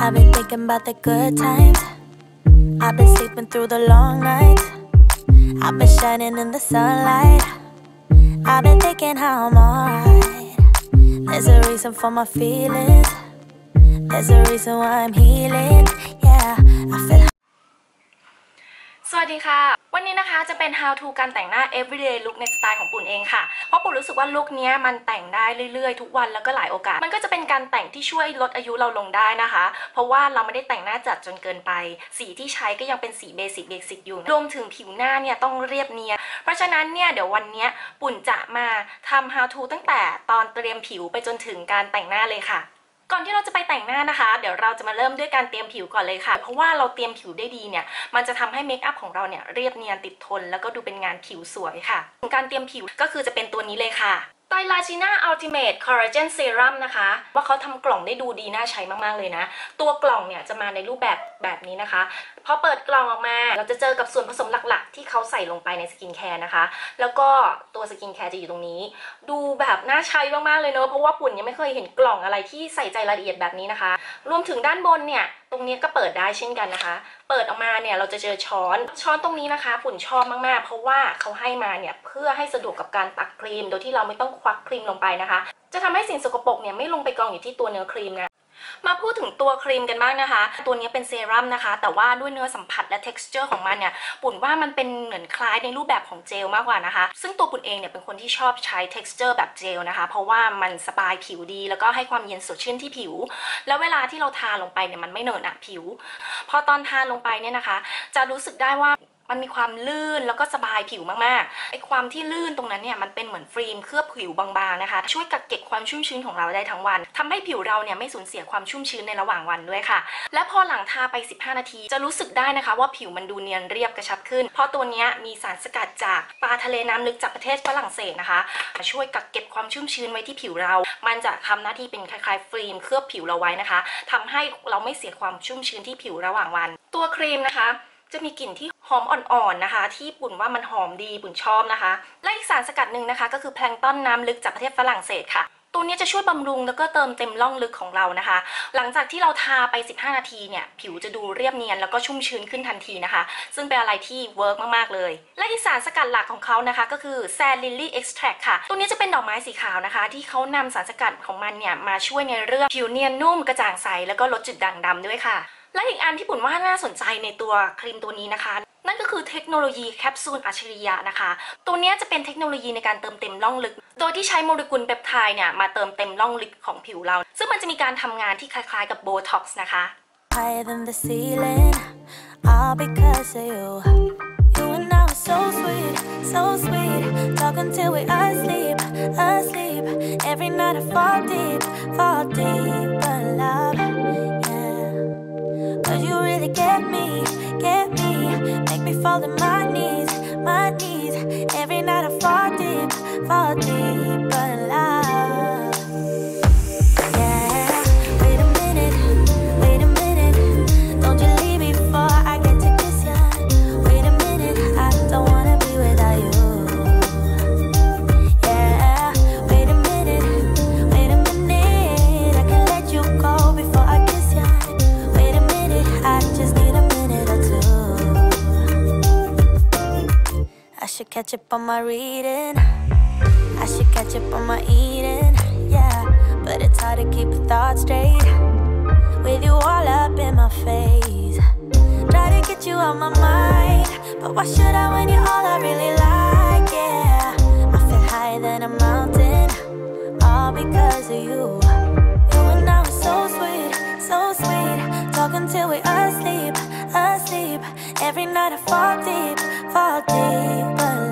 I've been thinking about the good times. I've been sleeping through the long nights. I've been shining in the sunlight. I've been thinking how I'm alright. There's a reason for my feelings. There's a reason why I'm healing. Yeah, I feel ส วัสดีค่ะ วันนี้นะคะจะเป็น how to การแต่งหน้า everyday look ในสไตล์ของปุ่นเองค่ะ เพราะปุ่นรู้สึกว่าลุคนี้มันแต่งได้เรื่อยๆ ทุกวันแล้วก็หลายโอกาส มันก็จะเป็นการแต่งที่ช่วยลดอายุเราลงได้นะคะ เพราะว่าเราไม่ได้แต่งหน้าจัดจนเกินไป สีที่ใช้ก็ยังเป็นสีเบสิกเบสิกอยู่รวมถึงผิวหน้าเนี่ยต้องเรียบเนียน เพราะฉะนั้นเนี่ยเดี๋ยววันนี้ปุ่นจะมาทำ how to ตั้งแต่ตอนเตรียมผิวไปจนถึงการแต่งหน้าเลยค่ะ ก่อนที่เราจะไปแต่งหน้านะคะ เดี๋ยวเราจะมาเริ่มด้วยการเตรียมผิวก่อนเลยค่ะ เพราะว่าเราเตรียมผิวได้ดีเนี่ย มันจะทำให้เมคอัพของเราเนี่ยเรียบเนียนติดทน แล้วก็ดูเป็นงานผิวสวยค่ะ การเตรียมผิวก็คือจะเป็นตัวนี้เลยค่ะ ไตลาจิน่าอัลติเมทคอลลาเจนเซรั่มนะคะ ว่าเขาทำกล่องได้ดูดีน่าใช้มาก ๆ เลยนะ ตัวกล่องเนี่ยจะมาในรูปแบบแบบนี้นะคะ พอเปิดกล่องออกมา เราจะเจอกับส่วนผสมหลัก ๆ ที่เขาใส่ลงไปในสกินแคร์นะคะ แล้วก็ตัวสกินแคร์จะอยู่ตรงนี้ ดูแบบน่าใช้มาก ๆ เลยเนอะเพราะว่าปุ่นยังไม่เคยเห็นกล่องอะไรที่ใส่ใจรายละเอียดแบบนี้นะคะ รวมถึงด้านบนเนี่ยตรงนี้ก็เปิดได้เช่นกันนะคะ เปิดออกมาเนี่ยเราจะเจอช้อน ช้อนตรงนี้นะคะปุ่นชอบมากๆ เพราะว่าเขาให้มาเนี่ยเพื่อให้สะดวกกับการตักครีม โดยที่เราไม่ต้องควักครีมลงไปนะคะ จะทำให้สิ่งสกปรกเนี่ยไม่ลงไปกองอยู่ที่ตัวเนื้อครีมนะ มาพูดถึงตัวครีมกันบ้างนะคะ ตัวนี้เป็นเซรั่มนะคะ แต่ว่าด้วยเนื้อสัมผัสและ t e x t อร์ของมันเนี่ยปุ่นว่ามันเป็นเหมือนคล้ายในรูปแบบของเจลมากกว่านะคะ ซึ่งตัวปุ่นเองเนี่ยเป็นคนที่ชอบใช้ t e x t อร์แบบเจลนะคะ เพราะว่ามันสบายผิวดี แล้วก็ให้ความเย็นสดชื่นที่ผิว แล้วเวลาที่เราทาลงไปเนี่ยมันไม่เหนอะหนะผิว พอตอนทาลงไปเนี่ยนะคะ จะรู้สึกได้ว่า มันมีความลื่นแล้วก็สบายผิวมากๆไอความที่ลื่นตรงนั้นเนี่ยมันเป็นเหมือนฟิล์มเคลือบผิวบางๆนะคะ ช่วยกักเก็บความชุ่มชื้นของเราได้ทั้งวันทำให้ผิวเราเนี่ยไม่สูญเสียความชุ่มชื้นในระหว่างวันด้วยค่ะ และพอหลังทาไป 15 นาที จะรู้สึกได้นะคะ ว่าผิวมันดูเนียนเรียบกระชับขึ้น เพราะตัวนี้มีสารสกัดจากปลาทะเลน้ำลึกจากประเทศฝรั่งเศสนะคะ ช่วยกักเก็บความชุ่มชื้นไว้ที่ผิวเรา มันจะทำหน้าที่เป็นคล้ายๆฟิล์มเคลือบผิวเราไว้นะคะทำให้เราไม่เสียความชุ่มชื้นที่ผิวระหว่างวัน ตัวครีมนะคะ จะมีกลิ่นที่ หอมอ่อนๆนะคะที่ปุ่นว่ามันหอมดีปุ่นชอบนะคะ และอีกสารสกัดหนึ่งนะคะ ก็คือแพลงต้นน้ำลึกจากประเทศฝรั่งเศสค่ะตัวนี้จะช่วยบำรุงแล้วก็เติมเต็มร่องลึกของเรานะคะ หลังจากที่เราทาไป 15 นาทีเนี่ย ผิวจะดูเรียบเนียนแล้วก็ชุ่มชื้นขึ้นทันทีนะคะ ซึ่งเป็นอะไรที่เวิร์กมากๆเลย และอีกสารสกัดหลักของเขานะคะ ก็คือแซนลิลลี่เอ็กซ์แทรค่ะ ตัวนี้จะเป็นดอกไม้สีขาวนะคะ ที่เขานำสารสกัดของมันเนี่ย มาช่วยในเรื่องผิวเนียนนุ่มกระจ่างใสแล้วก็ลดจุดด่างดำด้วยค่ะ และอีกอันที่ปุ่นว่าน่าสนใจในตัวครีมตัวนี้นะคะนั่นก็คือเทคโนโลยีแคปซูลอัจฉริยะนะคะ ตัวนี้จะเป็นเทคโนโลยีในการเติมเต็มร่องลึก โดยที่ใช้โมเลกุลเปปไทด์เนี่ยมาเติมเต็มร่องลึกของผิวเรา ซึ่งมันจะมีการทำงานที่คล้ายๆกับโบท็อกซ์นะคะ higher than the ceiling, all because of you. You and I were so sweet, so sweet. Talking till we asleep, asleep. Every night I fall deep, fall deep. But love, yeah. Cause you really get me, get me. Make me fall to my knees, my knees. Every night I fall deep, fall deep. Catch up on my reading. I should catch up on my eating. Yeah, but it's hard to keep a thought straight with you all up in my face. Try to get you out my mind, but why should I when you're all I really like? Yeah, I feel higher than a mountain, all because of you. You and I were so sweet, so sweet, talking till we asleep, asleep. Every night I fall deep, fall deep,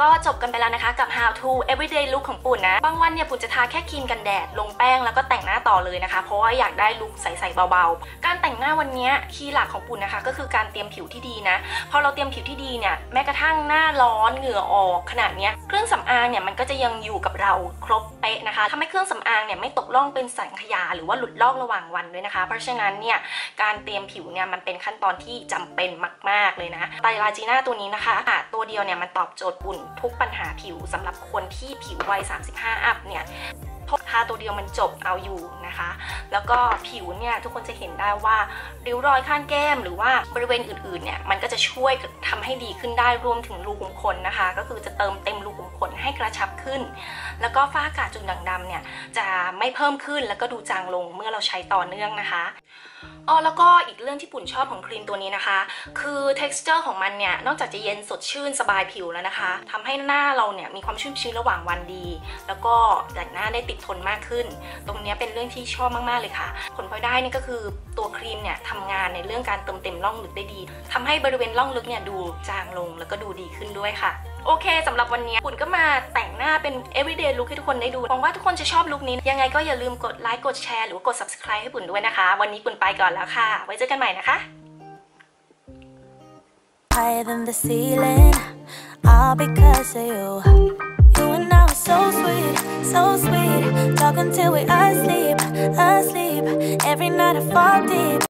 ก็จบกันไปแล้วนะคะกับ how to everyday look ของปุ่นนะ บางวันเนี่ยปุ่นจะทาแค่ครีมกันแดด ลงแป้งแล้วก็แต่งหน้าต่อเลยนะคะ เพราะว่าอยากได้ลุคใสๆเบาๆ การแต่งหน้าวันนี้คีย์หลักของปุ่นนะคะ ก็คือการเตรียมผิวที่ดีนะ พอเราเตรียมผิวที่ดีเนี่ยแม้กระทั่งหน้าร้อนเหงื่อออกขนาดเนี้ยเครื่องสำอางเนี่ยมันก็จะยังอยู่กับเราครบเป๊ะนะคะทำให้เครื่องสำอางเนี่ยไม่ตกล่องเป็นสังขยาหรือว่าหลุดลอกระหว่างวันด้วยนะคะ เพราะฉะนั้นเนี่ยการเตรียมผิวเนี่ยมันเป็นขั้นตอนที่จำเป็นมาก ๆเลยนะไตรลาจีน่าตัวนี้นะคะอะตัวเดียวเนี่ยมันตอบโจทย์ปุ่นทุกปัญหาผิวสำหรับคนที่ผิววัย 35 อัพเนี่ยทาตัวเดียวมันจบเอาอยู่นะคะ แล้วก็ผิวเนี่ยทุกคนจะเห็นได้ว่าริ้วรอยข้างแก้มหรือว่าบริเวณอื่นๆเนี่ยมันก็จะช่วยทำให้ดีขึ้นได้รวมถึงรูขุมขนนะคะ ก็คือจะเติมเต็มรูขุม ให้กระชับขึ้น แล้วก็ฝ้ากระจุดด่างดำเนี่ยจะไม่เพิ่มขึ้นแล้วก็ดูจางลงเมื่อเราใช้ต่อเนื่องนะคะอ๋อแล้วก็อีกเรื่องที่ปุ่นชอบของครีมตัวนี้นะคะ คือ texture ของมันเนี่ยนอกจากจะเย็นสดชื่นสบายผิวแล้วนะคะทำให้หน้าเราเนี่ยมีความชุ่มชื้นระหว่างวันดี แล้วก็แต่หน้าได้ติดทนมากขึ้น ตรงนี้เป็นเรื่องที่ชอบมากๆเลยค่ะ ผลพลอยได้นี่ก็คือตัวครีมเนี่ยทำงานในเรื่องการเติมเต็มร่องลึกได้ดีทำให้บริเวณร่องลึกเนี่ยดูจางลงแล้วก็ดูดีขึ้นด้วยค่ะ โอเคสำหรับวันนี้ปุ่นก็มาแต่งหน้าเป็น everyday look ให้ทุกคนได้ดูหวังว่าทุกคนจะชอบลุคนี้ ยังไงก็อย่าลืมกดไลค์กดแชร์หรือกด subscribe ให้ปุ่นด้วยนะคะ วันนี้ปุ่นไปก่อนแล้วค่ะ ไว้เจอกันใหม่นะคะ higher than the ceiling, all because of you. You and I were so sweet, so sweet. Talking till we asleep, asleep. Every night I fall deep.